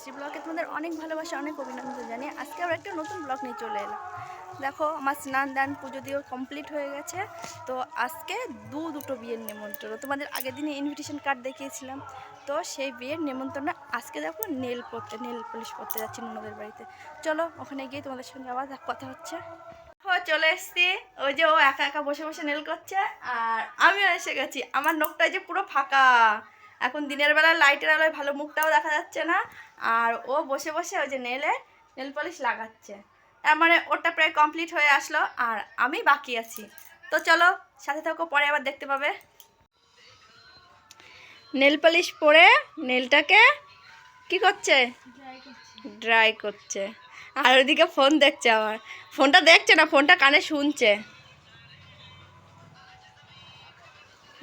মিষ্টি ব্লগে। তোমাদের অনেক ভালোবাসা, অনেক অভিনন্দন জানিয়ে আজকে আবার একটা নতুন ব্লগ নিয়ে চলে এলাম। দেখো, আমার স্নান দান পুজো দিয়েও কমপ্লিট হয়ে গেছে। তো আজকে দু দুটো বিয়ের নিমন্ত্রণ তোমাদের আগের দিনে ইনভিটেশন কার্ড দেখিয়েছিলাম। তো সেই বিয়ের নিমন্ত্রণ আজকে দেখো নেল পড়তে নেল পলিশ করতে যাচ্ছি ননদের বাড়িতে। চলো, ওখানে গিয়ে তোমাদের সঙ্গে আবার কথা হচ্ছে। ও চলে এসছি। ওই যে ও একা একা বসে বসে নেল করছে, আর আমিও এসে গেছি। আমার নখটা যে পুরো ফাঁকা। এখন দিনের বেলা লাইটের আলোয় ভালো মুখটাও দেখা যাচ্ছে না। আর ও বসে বসে ওই যে নেলে নেল পলিশ লাগাচ্ছে। তার মানে ওটা প্রায় কমপ্লিট হয়ে আসলো আর আমি বাকি আছি। তো চলো সাথে থাকো পরে আবার দেখতে পাবে। নেল পলিশ পরে নেলটাকে কি করছে? ড্রাই করছে। আর ওইদিকে ফোন দেখছে আবার। ফোনটা দেখছে না ফোনটা কানে শুনছে।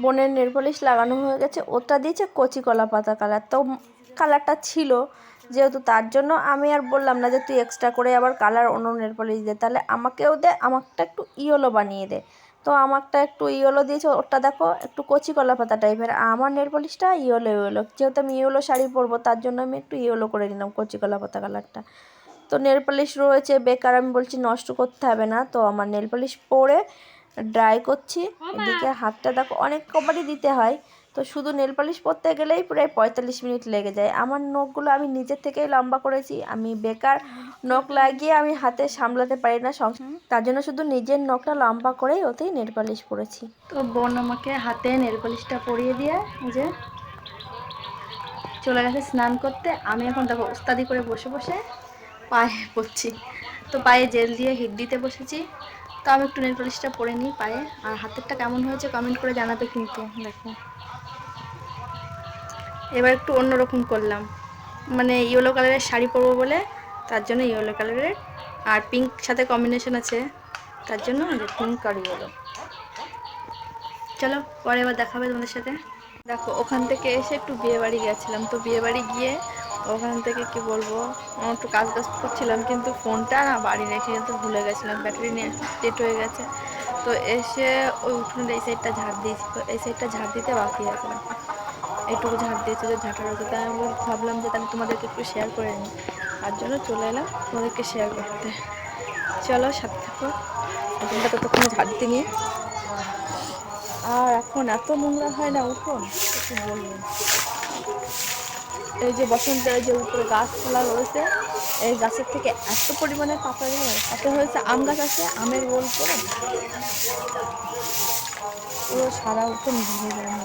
বোনের নেল পলিশ লাগানো হয়ে গেছে। ওটা দিয়েছে কচি কলা পাতা কালার তো কালারটা ছিল যেহেতু তার জন্য আমি আর বললাম না যে তুই এক্সট্রা করে আবার কালার অন্য নেল পলিশ দে। তাহলে আমাকেও দে, আমারটা একটু ইয়েলো বানিয়ে দে। তো আমারটা একটু ইয়েলো দিয়েছে। ওটা দেখো একটু কচি কলা পাতা টাইপের আমার নেল পলিশটা ইয়েলো ইয়েলো যেহেতু আমি ইয়েলো শাড়ি পরবো, তার জন্য আমি একটু ইয়েলো করে নিলাম কচি কলা পাতা কালারটা তো নেল পলিশ রয়েছে। বেকার আমি বলছি নষ্ট করতে হবে না। তো আমার নেল পলিশ পরে ড্রাই করছি। এদিকে হাতটা দেখো অনেক কবারই দিতে হয়। তো শুধু নেল পালিশ পরতে গেলেই প্রায় পঁয়তাল্লিশ মিনিট লেগে যায়। আমার নখগুলো আমি নিজের থেকেই লম্বা করেছি। আমি বেকার নখ লাগিয়ে আমি হাতে সামলাতে পারি না তার জন্য শুধু নিজের নখটা লম্বা করেই ওতেই নেল পালিশ পরেছি। তো বোন আমাকে হাতে নেল পালিশটা পরিয়ে দিয়ে যে চলে গেছে স্নান করতে। আমি এখন দেখো উস্তাদি করে বসে বসে পায়ে পড়ছি তো পায়ে জেল দিয়ে হিট দিতে বসেছি। তো আমি একটু নেল পলিশটা পরে নিই পায়ে। আর হাতেরটা কেমন হয়েছে কমেন্ট করে জানাবে কিন্তু, দেখো। এবার একটু অন্যরকম করলাম। মানে ইয়েলো কালারের শাড়ি পরবো বলে, তার জন্য ইয়েলো কালারের আর পিঙ্ক সাথে কম্বিনেশন আছে, তার জন্য পিঙ্ক আর ইয়েলো চলো, পরে এবার দেখাবে তোমাদের সাথে। দেখো, ওখান থেকে এসে একটু বিয়ে বাড়ি গেছিলাম। তো বিয়ে বাড়ি গিয়ে ওখান থেকে কি বলব? একটু কাজ কাজ করছিলাম, কিন্তু ফোনটা না বাড়ি রেখে কিন্তু ভুলে গেছিলাম। ব্যাটারি নিয়ে ডেট হয়ে গেছে। তো এসে ওই উঠোনের এই সাইডটা ঝাড় দিয়েছি, তো এই সাইডটা ঝাড় দিতে বাকি আছে। এইটুকু ঝাড় দিয়েছে যে ঝাঁটা রয়েছে। তাই আমি ভাবলাম যে তাহলে তোমাদেরকে একটু শেয়ার করে নিই। তার জন্য চলে এলাম তোমাদেরকে শেয়ার করতে। চলো সাথে থাকো। উঠোনটা ততক্ষণে ঝাড় দিই আর এখন এত নোংরা হয় না, উঠোন। কিছু বলব। এই যে বসন্তের যে উপরে গাছপালা রয়েছে, এই গাছের থেকে এত পরিমাণে পাতা হয় পাতা হয়েছে আম গাছ আছে, আমের গোল করে পুরো সারা উঠোন ভিজে যায়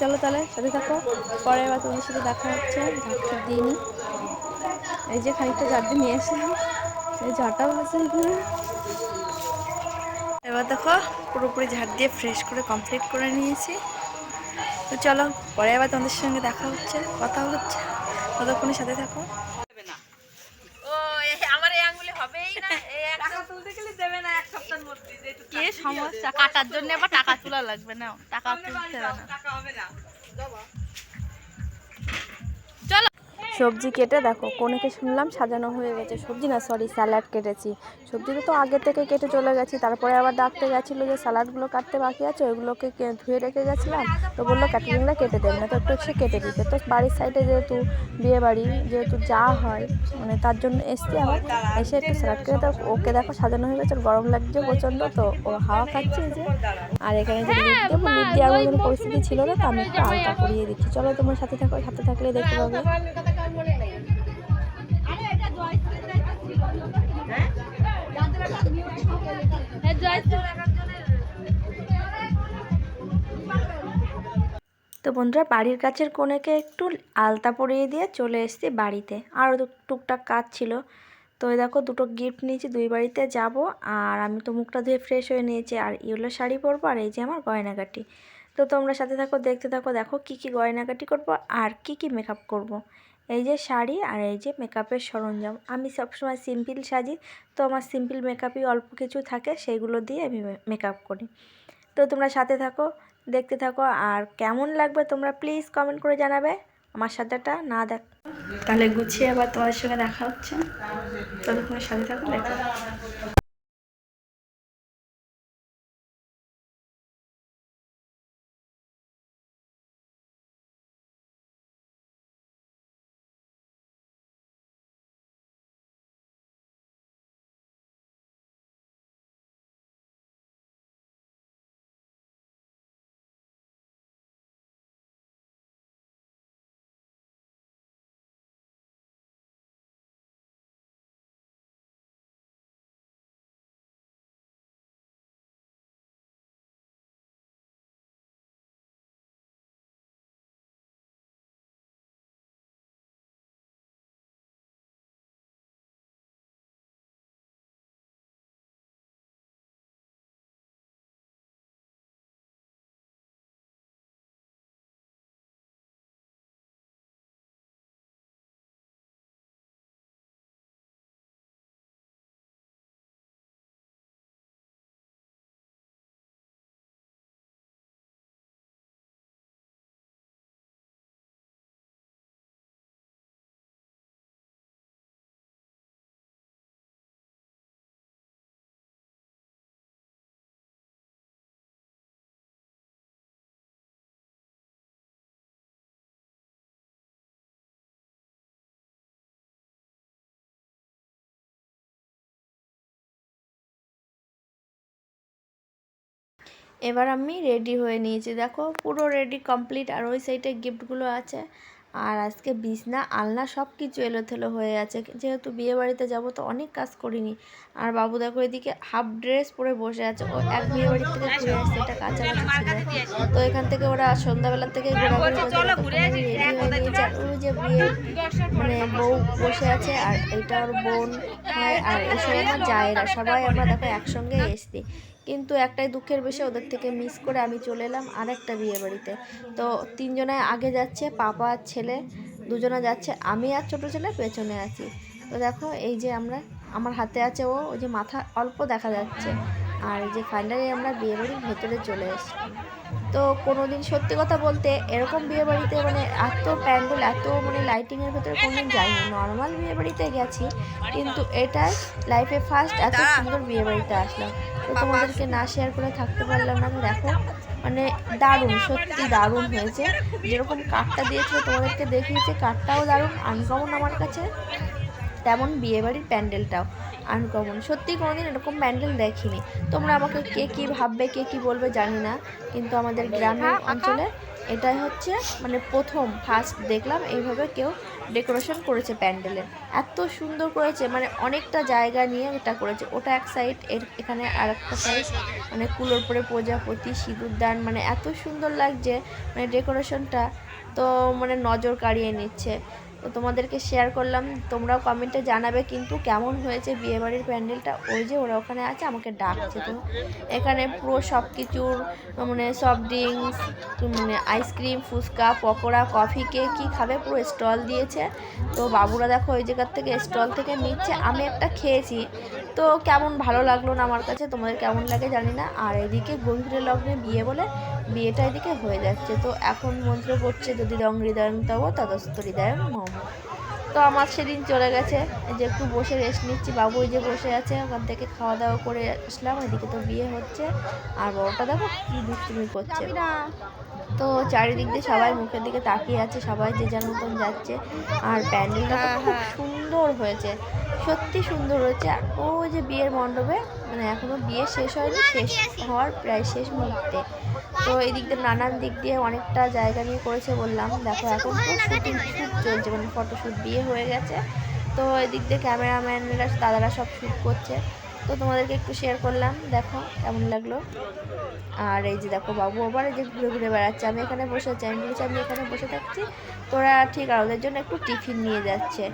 চলো তাহলে, সাথে থাকো। পরের বার তোমাদের সাথে দেখা হচ্ছে নিই এই যে খানিকটা ঝাড় দিয়ে নিয়ে এসলাম এই ঝাড়টাও আছে এখানে এবার দেখো পুরোপুরি ঝাড় দিয়ে ফ্রেশ করে কমপ্লিট করে নিয়েছি। তো চলো পরে আবার তোমাদের সঙ্গে দেখা হচ্ছে কথা হচ্ছে। ততক্ষণের সাথে থাকো। ও এই আমার এই আঙ্গুলে হবেই না। এই টাকা তুলতে গেলে দেবে না এক সপ্তাহের মধ্যে কি সমস্যা? কাটার জন্য আবার টাকা তোলা লাগবে না। টাকা তুলতে হবে না। টাকা হবে না। দেবো সবজি কেটে, দেখো, কোনেকে শুনলাম সাজানো হয়ে গেছে। সবজি না সরি স্যালাড কেটেছি। সবজিটা তো আগে থেকে কেটে চলে গেছি। তারপরে আবার ডাকতে গেছিল যে স্যালাডগুলো কাটতে বাকি আছে, ওইগুলোকে ধুয়ে রেখে গেছিলাম। তো বলল ক্যাটারিংরা কেটে দেবে, না তো একটু সে কেটে দিতে। তো বাড়ির সাইডে যেহেতু বিয়ে বাড়ি যেহেতু যা হয় মানে তার জন্য এসছি আবার এসে একটু স্যালাড কেটে তো ওকে দেখো সাজানো হয়ে গেছে গরম লাগছে প্রচণ্ড, তো ও হাওয়া খাচ্ছে যে। আর এখানে যে লিপ দেবো লিপ দেওয়ার পরিস্থিতি ছিল না, তো আমি একটু আলতা করিয়ে দিচ্ছি। চলো তোমার সাথে থাকো, সাথে থাকলে দেখতে পাবে। তো বন্ধুরা বাড়ির কাছের কোণেকে একটু আলতা পরিয়ে দিয়ে চলে এসেছি বাড়িতে। আরও টুক- টুকটাক কাজ ছিল। তো এই দেখো দুটো গিফট নিয়েছি দুই বাড়িতে যাব। আর আমি তো মুখটা ধুয়ে ফ্রেশ হয়ে নিয়েছি। আর ইয়েলো শাড়ি পরবো আর এই যে আমার গয়নাগাটি। তো তোমরা সাথে থাকো দেখতে থাকো দেখো কি কি গয়নাগাটি করব আর কি কি মেকআপ করব। এই যে শাড়ি আর এই যে মেকআপের সরঞ্জাম। আমি সবসময় সিম্পল সাজি, তো আমার সিম্পল মেকআপই অল্প কিছু থাকে সেইগুলো দিয়ে আমি মেকআপ করি। তো তোমরা সাথে থাকো, দেখতে থাকো, আর কেমন লাগবে তোমরা প্লিজ কমেন্ট করে জানাবে। আমার সাথেটা না দেখ তাহলে গুছিয়ে আবার তোমাদের সঙ্গে দেখা হচ্ছে। ততক্ষণের সাথে থাকো, দেখো। এবার আমি রেডি হয়ে নিয়েছি। দেখো, পুরো রেডি কমপ্লিট আর ওই সাইডে গিফটগুলো আছে। আর আজকে বিছনা, আলনা সব কিছু এলোথেলো হয়ে আছে। যেহেতু বিয়ে বাড়িতে যাব, তো অনেক কাজ করিনি। আর বাবু দেখো, এদিকে হাফ ড্রেস পরে বসে আছে। ও এক বিয়ে বাড়ি থেকে ঘুরে আসছে, এটা কাছাকাছি ছিল। তো এখান থেকে ওরা সন্ধ্যাবেলা থেকে ঘোরাঘুরি ওই যে বিয়ে মানে বউ বসে আছে, আর এটা ওর বোন হয়, আর এসব আমার জায়েরা। সবাই আমরা দেখো একসঙ্গে এসছি। কিন্তু একটাই দুঃখের বিষয়, ওদের থেকে মিস করে আমি চলে এলাম আর একটা বিয়ে বাড়িতে তো তিনজনায় আগে যাচ্ছে, পাপা আর ছেলে, দুজনে যাচ্ছে, আমি আর ছোটো ছেলে পেছনে আছি। তো দেখো, এই যে আমরা, আমার হাতে আছে ও, ওই যে মাথা অল্প দেখা যাচ্ছে। আর যে ফাইনালি আমরা বিয়ে বাড়ির ভেতরে চলে এসেছি। তো কোনো দিন সত্যি কথা বলতে এরকম বিয়ে বাড়িতে মানে এত প্যান্ডেল, এত মানে লাইটিংয়ের ভেতরে কোনো কোনোদিন যাইনি। নর্মাল বিয়ে বাড়িতে গেছি, কিন্তু এটাই লাইফে ফার্স্ট এত সুন্দর বিয়ে বাড়িতে আসলাম। তো তোমাদেরকে না শেয়ার করে থাকতে পারলাম না দেখো মানে দারুণ, সত্যি দারুণ হয়েছে। যেরকম কাঠটা দিয়েছিল তোমাদেরকে দেখিয়েছে কাঠটাও দারুণ আনকমন আমার কাছে। তেমন বিয়েবাড়ির প্যান্ডেলটাও আনকমন সত্যি কোনোদিন এরকম প্যান্ডেল দেখিনি। তোমরা আমাকে কে কী ভাববে কে কী বলবে জানি না। কিন্তু আমাদের গ্রামের অঞ্চলে এটাই হচ্ছে মানে প্রথম ফার্স্ট দেখলাম এইভাবে কেউ ডেকোরেশন করেছে প্যান্ডেলের এত সুন্দর করেছে মানে অনেকটা জায়গা নিয়ে এটা করেছে। ওটা এক সাইড এর এখানে আর একটা সাইড মানে কুলোর পরে প্রজাপতি সিঁদুরদান মানে এত সুন্দর লাগছে মানে ডেকোরেশনটা তো মানে নজর কাড়িয়ে নিচ্ছে। তো তোমাদেরকে শেয়ার করলাম, তোমরাও কমেন্টে জানাবে কিন্তু কেমন হয়েছে বিয়েবাড়ির প্যান্ডেলটা। ওই যে ওরা ওখানে আছে, আমাকে ডাকছে তো। এখানে পুরো সব কিছুর মানে সফট ড্রিঙ্কস মানে ice cream phuchka, pakora coffee কে কী খাবে পুরো স্টল দিয়েছে। তো বাবুরা দেখো ওই জায়গার থেকে স্টল থেকে নিচ্ছে, আমি একটা খেয়েছি। তো কেমন ভালো লাগল না আমার কাছে, তোমাদের কেমন লাগে জানি না। আর এদিকে গভীর লগ্নে বিয়ে বলে বিয়েটা এদিকে হয়ে যাচ্ছে। তো এখন মন্ত্র করছে যদি রং হৃদয়ং তব তদস্ত হৃদয়ং মম। তো আমার সেদিন চলে গেছে যে একটু বসে রেস্ট নিচ্ছি বাবু যে বসে আছে ওখান থেকে খাওয়া দাওয়া করে আসলাম এদিকে তো বিয়ে হচ্ছে। আর বড়টা দেখো কি দুষ্টুমি করছে। তো চারিদিক দিয়ে সবাই মুখের দিকে তাকিয়ে আছে সবাই যে যার মতন যাচ্ছে। আর প্যান্ডেলটা খুব সুন্দর হয়েছে সত্যি সুন্দর হয়েছে। ওই যে বিয়ের মণ্ডপে মানে এখনও বিয়ে শেষ হয়নি শেষ হওয়ার প্রায় শেষ মুহূর্তে। তো এই দিক দিয়ে নানান দিক দিয়ে অনেকটা জায়গা নিয়ে করেছে বললাম। দেখো এখন তো শুটিং শ্যুট চলছে মানে ফটোশ্যুট বিয়ে হয়ে গেছে। তো এদিক দিয়ে ক্যামেরাম্যানরা দাদারা সব শ্যুট করছে। তো তোমাদেরকে একটু শেয়ার করলাম। দেখো কেমন লাগল। আর এই যে দেখো বাবু আবার এই যে ঘুরে ঘুরে বেড়াচ্ছে। আমি এখানে বসে আছি, আমি বলেছি, আমি এখানে বসে থাকছি। তোরা ঠিক আর ওদের জন্য একটু টিফিন নিয়ে যাচ্ছে।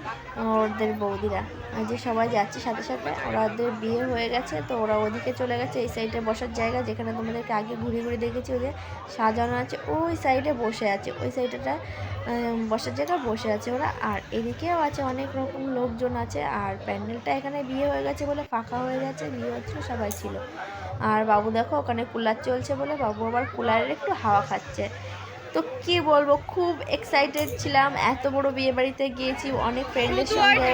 ওদের বৌদিরা। যে সবাই যাচ্ছে সাথে সাথে, ওরা ওদের বিয়ে হয়ে গেছে, তো ওরা ওদিকে চলে গেছে। এই সাইডে বসার জায়গা যেখানে তোমাদেরকে আগে ঘুরে ঘুরে দেখেছি, ওদের সাজানো আছে। ওই সাইডে বসে আছে। ওই সাইডেটা বসার জায়গা বসে আছে ওরা। আর এদিকেও আছে অনেক রকম লোকজন আছে। আর প্যান্ডেলটা এখানে বিয়ে হয়ে গেছে বলে ফাঁকা হয়ে গেছে বিয়ে হচ্ছিল সবাই ছিল। আর বাবু দেখো ওখানে কুলার চলছে বলে বাবু আবার কুলারের একটু হাওয়া খাচ্ছে। তো তো কি বলব খুব এক্সাইটেড ছিলাম। এত বড় বিয়ে বাড়িতে গিয়েছি অনেক ফ্রেন্ডের সঙ্গে।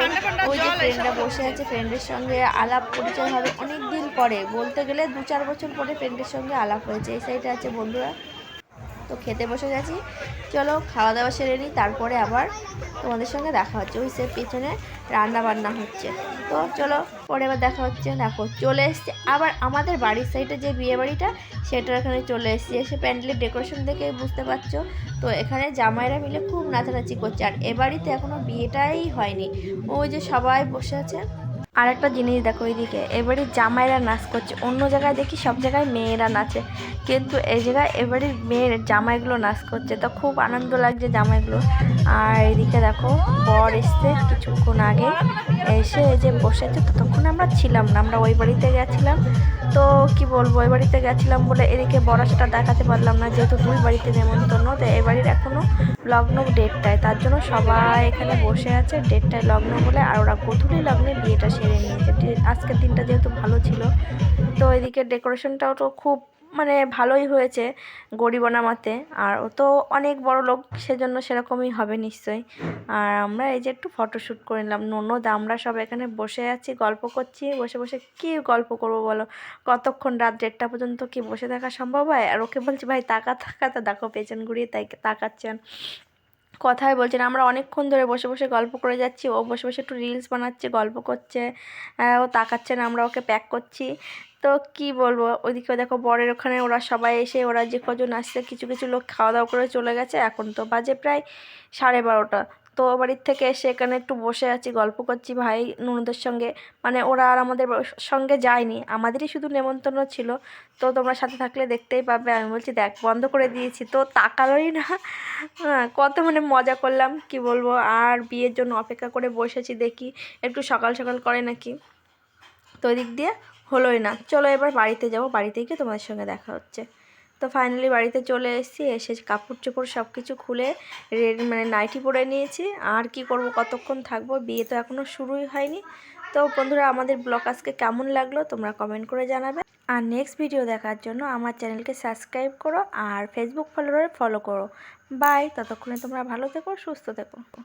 ওই যে ফ্রেন্ডরা বসে আছে ফ্রেন্ডের সঙ্গে আলাপ পরিচয় হবে অনেক দিন পরে। বলতে গেলে দু চার বছর পরে ফ্রেন্ডের সঙ্গে আলাপ হয়েছে এই সাইডে আছে বন্ধুরা। তো খেতে বসে গেছি। চলো খাওয়া দাওয়া সেরে নিই তারপরে আবার তোমাদের সঙ্গে দেখা হচ্ছে। ওই সে পিছনে রান্না বান্না হচ্ছে। তো চলো, পরে আবার দেখা হচ্ছে। দেখো, চলে এসছে। আবার আমাদের বাড়ির সাইডে যে বিয়ে বাড়িটা সেটার এখানে চলে এসছে। এসে প্যান্ডেলের ডেকোরেশন দেখে বুঝতে পারছ? তো এখানে জামাইরা মিলে খুব নাচানাচি করছে। আর এ বাড়িতে এখনও বিয়েটাই হয়নি। ওই যে সবাই বসে আছে। আর একটা জিনিস দেখো এইদিকে এবারে জামাইরা নাচ করছে। অন্য জায়গায় দেখি সব জায়গায় মেয়েরা নাচে। কিন্তু এই জায়গায় এবারে মেয়ের জামাইগুলো নাচ করছে। তো খুব আনন্দ লাগছে জামাইগুলো। আর এদিকে দেখো, বর এসছে কিছুক্ষণ আগে। এসে এই যে বসে আছে, ততক্ষণ আমরা ছিলাম না। আমরা ওই বাড়িতে গেছিলাম। তো কি বলব, ওই বাড়িতে গেছিলাম বলে এদিকে বরাসটা দেখাতে পারলাম না। যেহেতু দুই বাড়িতে নেমন্তন্ন, তো এই বাড়ির এখনও লগ্ন ডেটটায় তার জন্য সবাই এখানে বসে আছে ডেটটায় লগ্ন বলে। আর ওরা গধূলি লগ্নে বিয়েটা নিয়েছে আজকের দিনটা যেহেতু ভালো ছিল, তো এদিকে ডেকোরেশনটাও তো খুব মানে ভালোই হয়েছে গরিবনামাতে আর ও তো অনেক বড় লোক, সেজন্য সেরকমই হবে নিশ্চয়ই। আর আমরা এই যে একটু ফটোশ্যুট করে নিলাম। ননদ, আমরা সব এখানে বসে আছি, গল্প করছি। বসে বসে কি গল্প করব বলো? কতক্ষণ রাত দেড়টা পর্যন্ত কি বসে থাকা সম্ভব হয়? আর ওকে বলছি, ভাই, তাকা তাকা, তো দেখো, পেছন ঘুরিয়ে তাই তাকাচ্ছেন। কথাই বলছে না। আমরা অনেকক্ষণ ধরে বসে বসে গল্প করে যাচ্ছি, ও বসে বসে একটু রিলস বানাচ্ছে, গল্প করছে ও তাকাচ্ছে না, আমরা ওকে প্যাক করছি। তো কি বলব, ওইদিকে দেখো বরের ওখানে ওরা সবাই এসে, ওরা যে কজন আসছে, কিছু কিছু লোক খাওয়া দাওয়া করে চলে গেছে। এখন তো বাজে প্রায় সাড়ে বারোটা। তো বাড়ির থেকে এসে এখানে একটু বসে আছি, গল্প করছি। ভাই ননদের সঙ্গে মানে ওরা আর আমাদের সঙ্গে যায়নি। আমাদেরই শুধু নেমন্তন্ন ছিল। তো তোমরা সাথে থাকলে দেখতেই পাবে। আমি বলছি, দেখ, বন্ধ করে দিয়েছি। তো তাকালোই না। হ্যাঁ কত মানে মজা করলাম, কি বলব? আর বিয়ের জন্য অপেক্ষা করে বসেছি দেখি, একটু সকাল সকাল করে নাকি। তো দিক দিয়ে হলোই না। চলো এবার বাড়িতে যাব। বাড়িতে গিয়ে তোমাদের সঙ্গে দেখা হচ্ছে। তো ফাইনালি বাড়িতে চলে এসেছি, এসে কাপড় চোপড় সব কিছু খুলে রেডি মানে নাইটি পরে নিয়েছি। আর কি করব, কতক্ষণ থাকব? বিয়ে তো এখনও শুরুই হয়নি। তো বন্ধুরা, আমাদের ব্লগ আজকে কেমন লাগল তোমরা কমেন্ট করে জানাবে। আর নেক্সট ভিডিও দেখার জন্য আমার চ্যানেলকে সাবস্ক্রাইব করো আর ফেসবুক ফলোয়ারে ফলো করো। বাই ততক্ষণে তোমরা ভালো থেকো, সুস্থ থেকো।